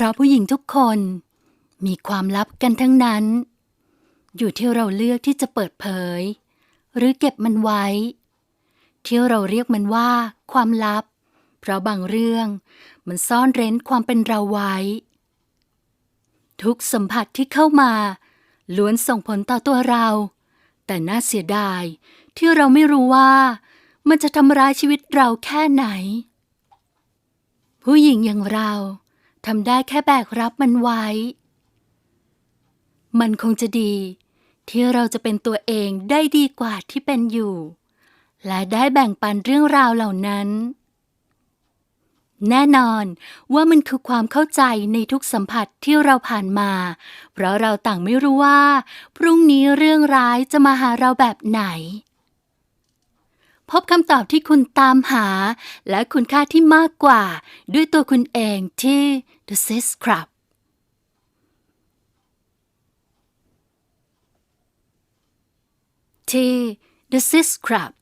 เพราะผู้หญิงทุกคนมีความลับกันทั้งนั้น อยู่ที่เราเลือกที่จะเปิดเผย หรือเก็บมันไว้ ที่เราเรียกมันว่าความลับ เพราะบางเรื่องมันซ่อนเร้นความเป็นเราไว้ ทุกสัมผัสที่เข้ามาล้วนส่งผลต่อตัวเรา แต่น่าเสียดายที่เราไม่รู้ว่า มันจะทำร้ายชีวิตเราแค่ไหน ผู้หญิงอย่างเรา ทำได้แค่แบกรับมันไว้ มันคงจะดี ที่เราจะเป็นตัวเองได้ดีกว่าที่เป็นอยู่ และได้แบ่งปันเรื่องราวเหล่านั้น แน่นอนว่ามันคือความเข้าใจในทุกสัมผัสที่เราผ่านมา เพราะเราต่างไม่รู้ว่า พรุ่งนี้เรื่องร้ายจะมาหาเราแบบไหน พบคำตอบที่คุณตามหา และคุณค่าที่มากกว่า ด้วยตัวคุณเองที่ The Sis Club ที่ The Sis Club